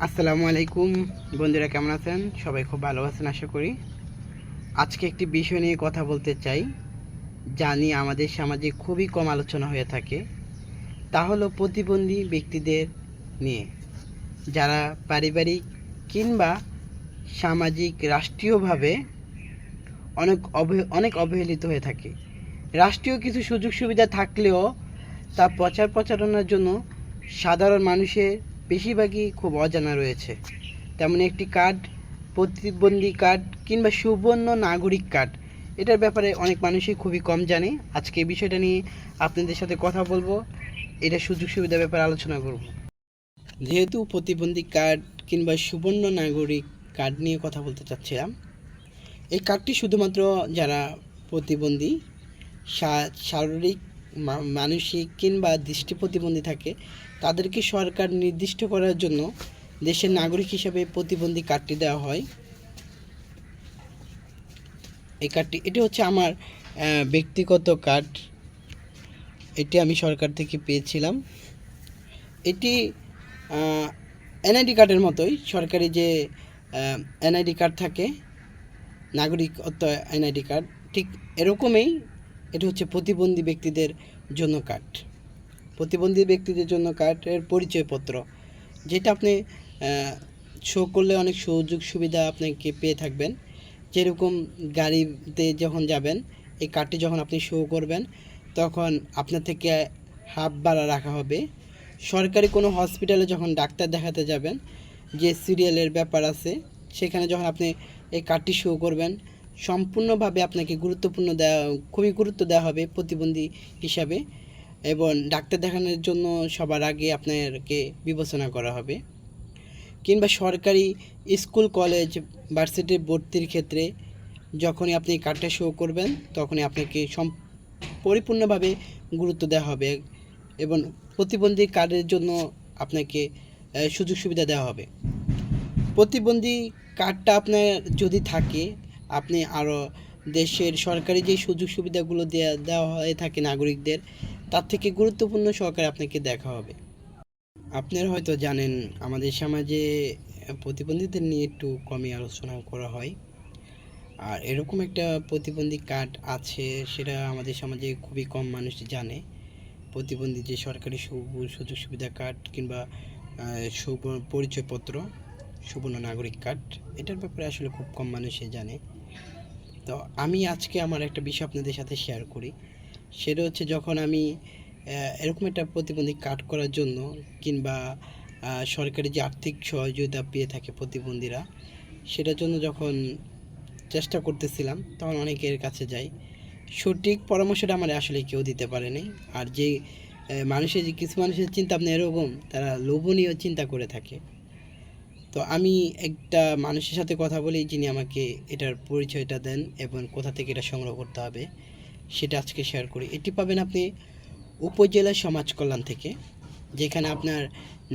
আসসালামু আলাইকুম। বন্ধুরা কেমন আছেন? সবাই খুব ভালো আছেন, আশা করি। আজকে একটি বিষয় নিয়ে কথা বলতে চাই, যা নিয়ে আমাদের সমাজে খুবই কম আলোচনা হয়ে থাকে। তা হলো প্রতিবন্ধী ব্যক্তিদের নিয়ে। যারা পারিবারিক কিংবা সামাজিক রাষ্ট্রীয়ভাবে অনেক অনেক অবহেলিত হয়ে থাকে। রাষ্ট্রীয় কিছু সুযোগ সুবিধা থাকলেও তা প্রচার প্রচারণার জন্য সাধারণ মানুষের বেশিরভাগই খুব অজানা রয়েছে। তেমন একটি কার্ড প্রতিবন্ধী কার্ড কিংবা সুবর্ণ নাগরিক কার্ড এটার ব্যাপারে অনেক মানুষই খুবই কম জানে। আজকে এই বিষয়টা নিয়ে আপনাদের সাথে কথা বলব। এটা সুযোগ সুবিধার ব্যাপারে আলোচনা করব। যেহেতু প্রতিবন্ধী কার্ড কিংবা সুবর্ণ নাগরিক কার্ড নিয়ে কথা বলতে চাচ্ছিলাম, এই কার্ডটি শুধুমাত্র যারা প্রতিবন্ধী শারীরিক মানসিক কিংবা দৃষ্টি প্রতিবন্ধী থাকে, তাদেরকে সরকার নির্দিষ্ট করার জন্য দেশের নাগরিক হিসাবে প্রতিবন্ধী কার্ডটি দেওয়া হয়। এই কার্ডটি, এটি হচ্ছে আমার ব্যক্তিগত কার্ড। এটি আমি সরকার থেকে পেয়েছিলাম। এটি এনআইডি কার্ডের মতোই, সরকারি যে এনআইডি কার্ড থাকে, নাগরিকত্ব এনআইডি কার্ড, ঠিক এরকমই এটা হচ্ছে প্রতিবন্ধী ব্যক্তিদের জন্য কার্ড প্রতিবন্ধী ব্যক্তিদের জন্য কার্ডের পরিচয়পত্র, যেটা আপনি শো করলে অনেক সুযোগ সুবিধা আপনাকে পেয়ে থাকবেন। যেরকম গাড়িতে যখন যাবেন, এই কার্ডটি যখন আপনি শো করবেন, তখন আপনার থেকে হাফ ভাড়া রাখা হবে। সরকারি কোনো হসপিটালে যখন ডাক্তার দেখাতে যাবেন, যে সিরিয়ালের ব্যাপার আছে, সেখানে যখন আপনি এই কার্ডটি শো করবেন সম্পূর্ণভাবে আপনাকে গুরুত্বপূর্ণ দেওয়া খুবই গুরুত্ব দেওয়া হবে প্রতিবন্ধী হিসাবে এবং ডাক্তার দেখানোর জন্য সবার আগে আপনাকে বিবেচনা করা হবে। কিংবা সরকারি স্কুল, কলেজ ভার্সিটি ভর্তির ক্ষেত্রে যখনই আপনি কার্ডটা শো করবেন, তখনই আপনাকে সম, পরিপূর্ণভাবে গুরুত্ব দেওয়া হবে এবং প্রতিবন্ধী কার্ডের জন্য আপনাকে সুযোগ সুবিধা দেওয়া হবে। প্রতিবন্ধী কার্ডটা আপনার যদি থাকে আপনি আরও দেশের সরকারি যে সুযোগ সুবিধাগুলো দেওয়া দেওয়া হয়ে থাকে নাগরিকদের, তার থেকে গুরুত্বপূর্ণ সহকারে আপনাকে দেখা হবে। আপনারা হয়তো জানেন, আমাদের সমাজে প্রতিবন্ধীদের নিয়ে একটু কমই আলোচনা করা হয়। আর এরকম একটা প্রতিবন্ধী কার্ড আছে, সেটা আমাদের সমাজে খুবই কম মানুষ জানে। প্রতিবন্ধী যে সরকারি সুযোগ সুবিধা কার্ড কিংবা পরিচয়পত্র, সুবর্ণ নাগরিক কার্ড, এটার ব্যাপারে আসলে খুব কম মানুষই জানে। তো আমি আজকে আমার একটা বিষয় আপনাদের সাথে শেয়ার করি। সেটা হচ্ছে যখন আমি এরকম একটা প্রতিবন্ধী কার্ড করার জন্য কিংবা সরকারি যে আর্থিক সহযোগিতা পেয়ে থাকে প্রতিবন্ধীরা, সেটার জন্য যখন চেষ্টা করতেছিলাম, তখন অনেকের কাছে যাই। সঠিক পরামর্শটা আমার আসলে কেউ দিতে পারেনি। আর যে মানুষের যে, কিছু মানুষের চিন্তা ভাবনা এরকম, তারা লোভনীয় চিন্তা করে থাকে। তো আমি একটা মানুষের সাথে কথা বলি যিনি আমাকে এটার পরিচয়টা দেন এবং কোথা থেকে এটা সংগ্রহ করতে হবে, সেটা আজকে শেয়ার করি। এটি পাবেন আপনি উপজেলা সমাজ কল্যাণ থেকে, যেখানে আপনার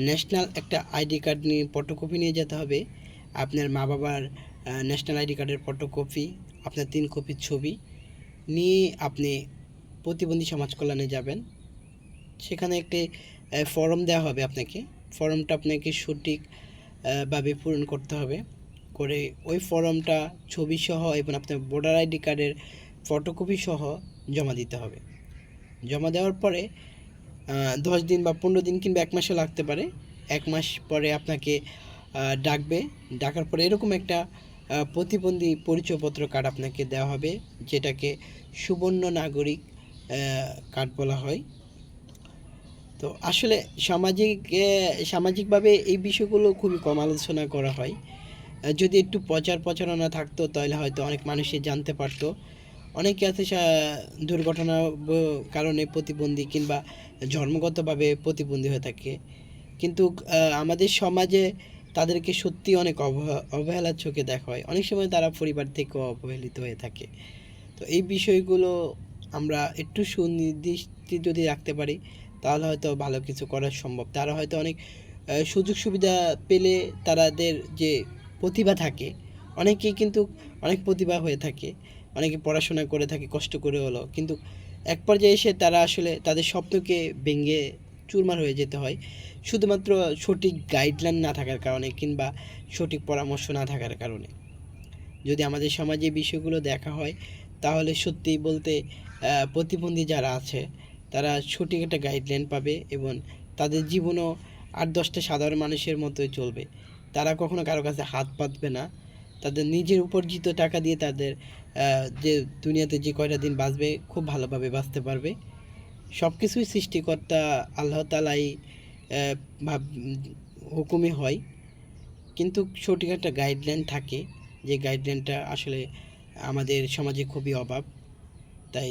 ন্যাশনাল একটা আইডি কার্ড নিয়ে ফটোকপি নিয়ে যেতে হবে, আপনার মা বাবার ন্যাশনাল আইডি কার্ডের ফটোকপি আপনার তিন কপির ছবি নিয়ে আপনি প্রতিবন্ধী সমাজ কল্যাণে যাবেন। সেখানে একটি ফর্ম দেওয়া হবে আপনাকে। ফর্মটা আপনাকে সঠিক ভাবে পূরণ করতে হবে। করে ওই ফর্মটা ছবি সহ এবং আপনার ভোটার আইডি কার্ডের ফটোকপি সহ জমা দিতে হবে। জমা দেওয়ার পরে দশ দিন বা পনেরো দিন কিংবা এক মাসও লাগতে পারে। এক মাস পরে আপনাকে ডাকবে। ডাকার পরে এরকম একটা প্রতিবন্ধী পরিচয়পত্র কার্ড আপনাকে দেওয়া হবে, যেটাকে সুবর্ণ নাগরিক কার্ড বলা হয়। তো আসলে সামাজিক সামাজিকভাবে এই বিষয়গুলো খুবই কম আলোচনা করা হয়। যদি একটু প্রচার প্রচারণা থাকতো, তাহলে হয়তো অনেক মানুষই জানতে পারতো। অনেকে আছে সা- দুর্ঘটনা কারণে প্রতিবন্ধী কিংবা জন্মগতভাবে প্রতিবন্ধী হয়ে থাকে। কিন্তু আমাদের সমাজে তাদেরকে সত্যি অনেক অবহে- অবহেলার চোখে দেখা হয়। অনেক সময় তারা পরিবার থেকেও অবহেলিত হয়ে থাকে। তো এই বিষয়গুলো আমরা একটু সুনির্দিষ্ট যদি রাখতে পারি তাহলে হয়তো ভালো কিছু করা সম্ভব। তারা হয়তো অনেক সুযোগ সুবিধা পেলে তাদের যে প্রতিভা থাকে, অনেকেই কিন্তু অনেক প্রতিভা হয়ে থাকে, অনেকে পড়াশোনা করে থাকে, কষ্ট করে হলো। কিন্তু এক পর্যায়ে এসে তারা আসলে তাদের স্বপ্নকে ভেঙে চুরমার হয়ে যেতে হয়। শুধুমাত্র সঠিক গাইডলাইন না থাকার কারণে কিংবা সঠিক পরামর্শ না থাকার কারণে। যদি আমাদের সমাজে বিষয়গুলো দেখা হয়, তাহলে সত্যি বলতে প্রতিবন্ধী যারা আছে তারা সঠিক একটা গাইডলাইন পাবে এবং তাদের জীবনও আট দশটা সাধারণ মানুষের মতোই চলবে। তারা কখনো কারও কাছে হাত পাতবে না। তাদের নিজের উপার্জিত টাকা দিয়ে তাদের যে দুনিয়াতে যে কয়টা দিন বাঁচবে খুব ভালোভাবে বাঁচতে পারবে। সব কিছুই সৃষ্টিকর্তা আল্লাহ তালাই হুকুমে হয়। কিন্তু সঠিক একটা গাইডলাইন থাকে। যে গাইডলাইনটা আসলে আমাদের সমাজে খুবই অভাব। তাই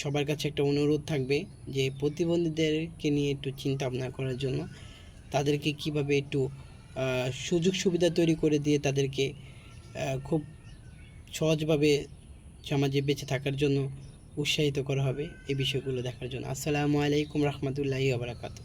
সবার কাছে একটা অনুরোধ থাকবে যে প্রতিবন্ধীদেরকে নিয়ে একটু চিন্তা ভাবনা করার জন্য, তাদেরকে কীভাবে একটু সুযোগ সুবিধা তৈরি করে দিয়ে তাদেরকে খুব সহজভাবে সমাজে বেঁচে থাকার জন্য উৎসাহিত করা হবে এই বিষয়গুলো দেখার জন্য। আসসালামু আলাইকুম রহমতুল্লাহি আবরাকাতু